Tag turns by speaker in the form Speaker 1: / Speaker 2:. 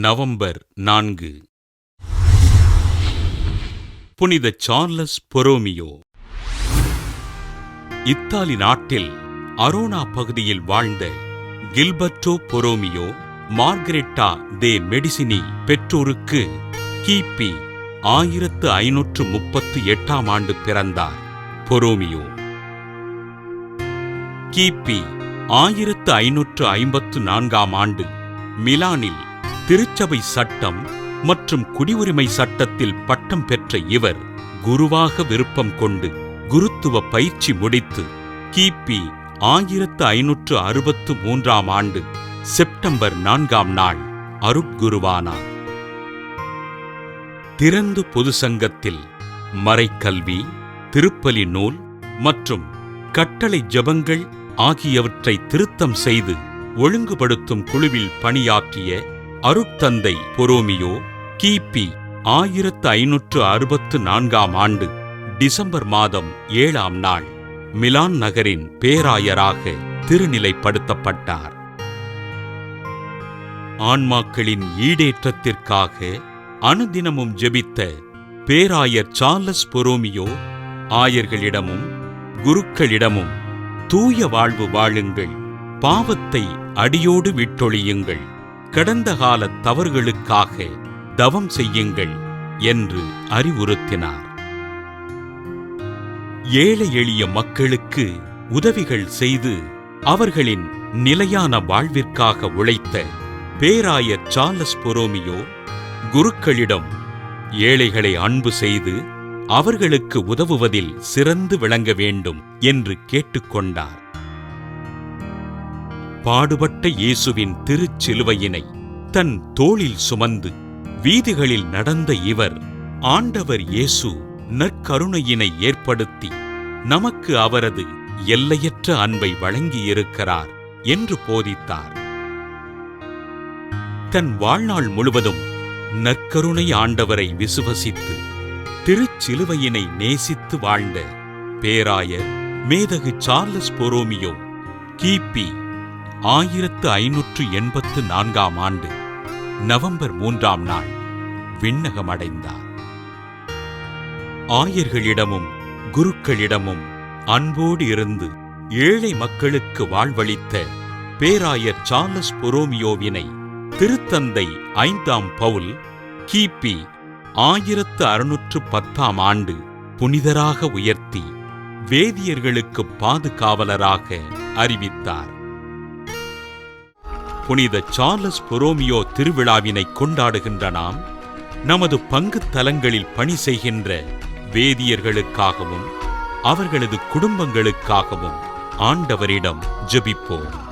Speaker 1: November நான்கு. புனித Charles Borromeo. Italy நாட்டில் அரோனா பகுதியில் வாழ்ந்த கில்பர்டோ பொரோமியோ மார்கரெட்டா தே மெடிசினி பெற்றோருக்கு கிபி ஆயிரத்து ஐநூற்று முப்பத்து எட்டாம் ஆண்டு பிறந்தார் பொரோமியோ. கிபி ஆயிரத்து ஐநூற்று ஐம்பத்து நான்காம் ஆண்டு மிலானில் திருச்சபை சட்டம் மற்றும் குடியுரிமை சட்டத்தில் பட்டம் பெற்ற இவர் குருவாக விருப்பம் கொண்டு குருத்துவ பயிற்சி முடித்து கிபி ஆயிரத்து ஐநூற்று அறுபத்து மூன்றாம் ஆண்டு செப்டம்பர் நான்காம் நாள் அருட்குருவானார் திறந்து பொது சங்கத்தில் மறைக்கல்வி திருப்பலி நூல் மற்றும் கட்டளை ஜெபங்கள் ஆகியவற்றை திருத்தம் செய்து ஒழுங்குபடுத்தும் குழுவில் பணியாற்றிய அருட்தந்தை பொரோமியோ கிபி ஆயிரத்து ஐநூற்று அறுபத்து நான்காம் ஆண்டு டிசம்பர் மாதம் ஏழாம் நாள் மிலான் நகரின் பேராயராக திருநிலைப்படுத்தப்பட்டார். ஆன்மாக்களின் ஈடேற்றத்திற்காக அனுதினமும் ஜெபித்த பேராயர் சார்லஸ் பொரோமியோ ஆயர்களிடமும் குருக்களிடமும் தூய வாழ்வு வாழுங்கள் பாவத்தை அடியோடு விட்டொழியுங்கள். கடந்த கால தவறுகளுக்காக தவம் செய்யுங்கள் என்று அறிவுறுத்தினார். ஏழை எளிய மக்களுக்கு உதவிகள் செய்து அவர்களின் நிலையான வாழ்விற்காக உழைத்த பேராயர் சார்லஸ் பொரோமியோ குருக்களிடம் ஏழைகளை அன்பு செய்து அவர்களுக்கு உதவுவதில் சிறந்து விளங்க வேண்டும் என்று கேட்டுக்கொண்டார். பாடுபட்ட இயேசுவின் திருச்சிலுவையினை தன் தோளில் சுமந்து வீதிகளில் நடந்த இவர் ஆண்டவர் இயேசு நற்கருணையினை ஏற்படுத்தி நமக்கு அவரது எல்லையற்ற அன்பை வழங்கியிருக்கிறார் என்று போதித்தார். தன் வாழ்நாள் முழுவதும் நற்கருணை ஆண்டவரை விசுவசித்து திருச்சிலுவையினை நேசித்து வாழ்ந்த பேராயர் மேதகு சார்லஸ் பொரோமியோ கிபி ஆயிரத்து ஐநூற்று எண்பத்து நான்காம் ஆண்டு நவம்பர் மூன்றாம் நாள் விண்ணகம் அடைந்தார். ஆயர்களிடமும் குருக்களிடமும் அன்போடு இருந்து ஏழை மக்களுக்கு வாழ்வளித்த பேராயர் சார்லஸ் பொரோமியோவினை திருத்தந்தை ஐந்தாம் பவுல் கிபி ஆயிரத்து அறுநூற்று பத்தாம் ஆண்டு புனிதராக உயர்த்தி வேதியர்களுக்கு பாதுகாவலராக அறிவித்தார். புனித சார்லஸ் பொரோமியோ திருவிழாவினை கொண்டாடுகின்ற நாம் நமது பங்கு தலங்களில் பணி செய்கின்ற வேதியர்களுக்காகவும் அவர்களது குடும்பங்களுக்காகவும் ஆண்டவரிடம் ஜெபிப்போம்.